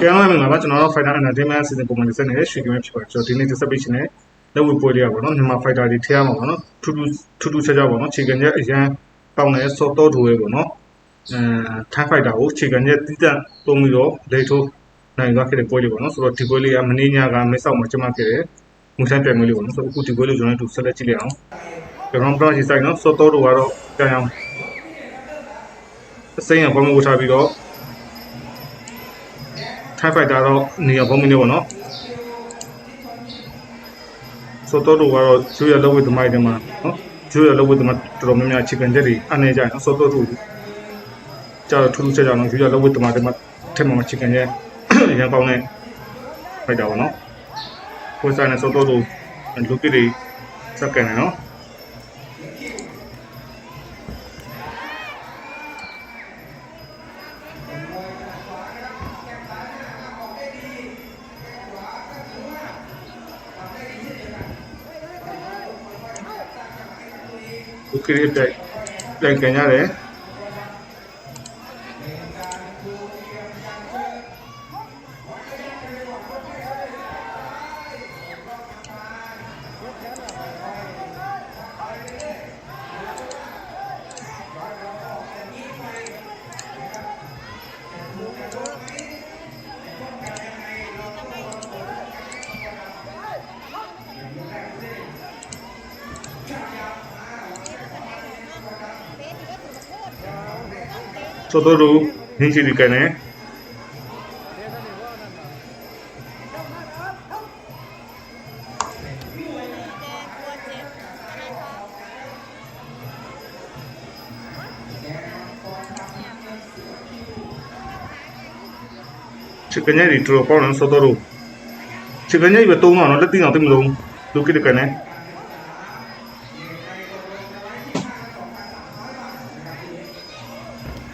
ကဲအားလုံးမင်္ဂလာပါကျွန်တော်တို့ Fighter Entertainment အစီအစဉ်ပုံမှန်တစ်ဆက်နေတဲ့ရွှေကင်းဖြစ်ပါတယ်ကျွန်တော်ဒီနေ့တစ်ဆက်ပေးရှင်နဲ့လက်ဝဲပွဲလေးရပါတော့မြန်မာ Fighter တွေထည့်ရမှာပါနော်ထူးထူးထူးထူးခြားခြားပါနော်ခြေကန်ချက်အရန်ပေါင်းနေတဲ့ soft တော့ထိုးရဲပေါ့နော်အဲ Time Fighter ကိုခြေကန်ချက်တီးတန့်သုံးပြီးတော့လေထိုးနိုင်သွားခဲ့တဲ့ပွဲလေးပေါ့နော်ဆိုတော့ဒီပွဲလေးကမင်းညကမဲဆောက်မှာကျမခဲ့တဲ့မူဆိုင်ပြိုင်ပွဲလေးပေါ့နော်ဆိုတော့အခုဒီပွဲလေးကျွန်တော်တို့ဆက်လက်ကြည့်လိုက်အောင်ကျွန်တော်တို့ရှိဆိုင်နော် soft တော့တို့ကတော့ကြောင်အောင်အစိမ်းရဘောင်းမဝထားပြီးတော့ ထိုင်ဖိုက်တာတော့နေရာဘုံမင်းလေးပေါ့နော်ဆိုတော့တို့ကတော့ကျိုးရလောက်ဝတ်သမိုင်းတွေမှာနော်ကျိုးရလောက်ဝတ်သမိုင်းတော်တော်များများချစ်ကန်တဲ့တွေအနေကြနော်ဆိုတော့တို့ကျတော့ထူးထူးခြားခြားနော်ကျိုးရလောက်ဝတ်သမိုင်းတွေမှာထက်မှမချစ်ကန်ရဲ့အရင်ပေါင်းနေဖိုက်တာပေါ့နော်ကိုယ်စားနဲ့ဆိုတော့တို့လူကိတွေစက်ကန်နေနော် ဒီ create လိုက်လိုက်ခံရတယ် ဆိုတော့တို့နင်းချီဒီကန်နေချစ်ကန်ရည်တော်ပေါင်းဆိုတော့တို့ချစ်ကန်ရ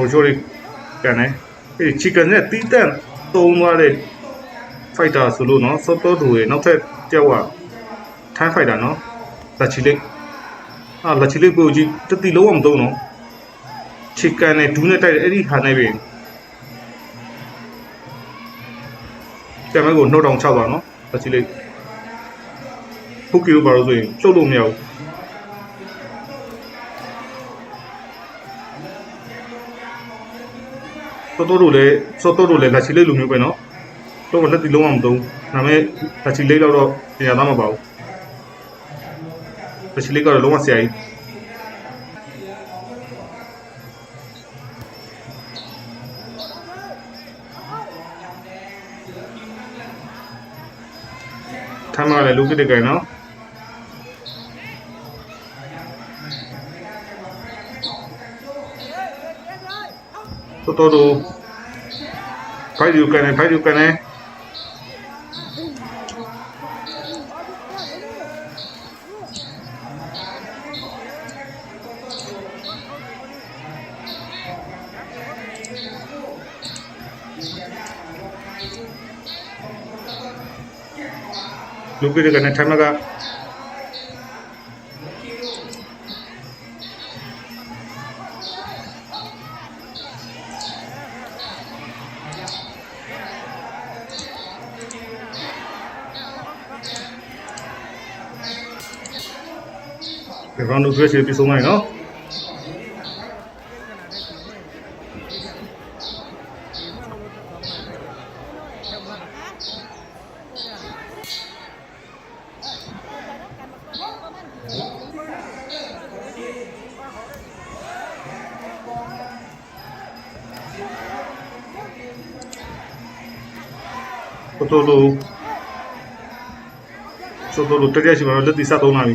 ပါဝါပိုပြင်းနေနော်အနေချက်ကြတော့တက်လို့ပိုကုန်နေနော်လက်တိထိုးရတဲ့ဟေးလူကိကန်နာရတက်လုံးတော်လေးကိုပုံနေနော်ပေါ်ချိုရီကန်နေအဲဒီချီကန်နဲ့တီးတန့်သုံးသွားတဲ့ဖိုက်တာဆိုလို့နော်စောတော့သူရဲ့နောက်ထပ်ကြောက်ကထိုင်းဖိုက်တာနော်လက်ချီလေးအာလက်ချီလေးကိုကြည့်တတိလုံးအောင်မသုံးနော်ချီကန်နဲ့ဒူးနဲ့တိုက်တဲ့အဲ့ဒီဟာနဲ့ပဲကျမကိုနှုတ်တောင်ချပါနော်လက်ချီလေးဖုတ်ကီလိုပါလို့ဆိုရင်လှုပ်လို့မရဘူး တော်တော်တို့လည်းစောတော်တို့လည်းလက်ချီလေးလိုမျိုးပဲနော်တော့လက်တီလုံးအောင်မသုံးဒါပေမဲ့လက်ချီလေးတော့တော့ပြင်ရသားမပါဘူးလက်ချီလေးကတော့လုံးဝဆရာကြီးထမ်းမလည်းလူကြည့်တယ်ကြနော် နေဖိုက်ယူကန်နေလူကိတကယ်နဲ့ထမ်းမက ဒီရောင်းတို့ဆွဲချေပြီးဆုံးလိုက်နော်တော်တော်လို့တော်တော်လို့တရားရှိမှလက်တိစသုံးလာပြီ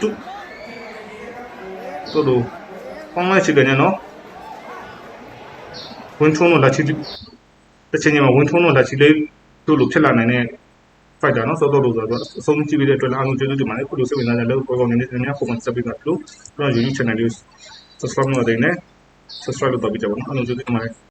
န်တူတလုံးဆိုတဲ့အိုးပေါင်းနေကနေနင်းနေအိုးကြပြီကဲကဲထိုင်းမလားလောကကြောက်တိုင်းနော်စောတော်တို့တပွဲလုံးတပွဲလုံးလက်တီနှစ်ချက်သုံးချက်ပဲသုံးပါနော်တူတို့တို့ပေါင်းလိုက်ချင်တယ်နော်ဝင်ထုံးတော့လာချီတစ်ချိန်မှာဝင်ထုံးတော့လာချီလေးတို့လိုဖြစ်လာနိုင်တဲ့ fighter နော်စောတော့လို့ဆိုတော့အဆုံးကြည့်ပြီးတဲ့အတွက်လည်းအားလုံးကျေးဇူးတင်ပါတယ်ခုလိုစိတ်ဝင်စားကြလို့ပေါ်ပေါ်နေနေနေပုံမှန် subscribe လုပ်လို့ကျွန်တော် YouTube channel လေး subscribe လုပ်နေတယ် subscribe လုပ်တော့ပြကြပါနော်အားလုံးကျေးဇူးတင်ပါတယ်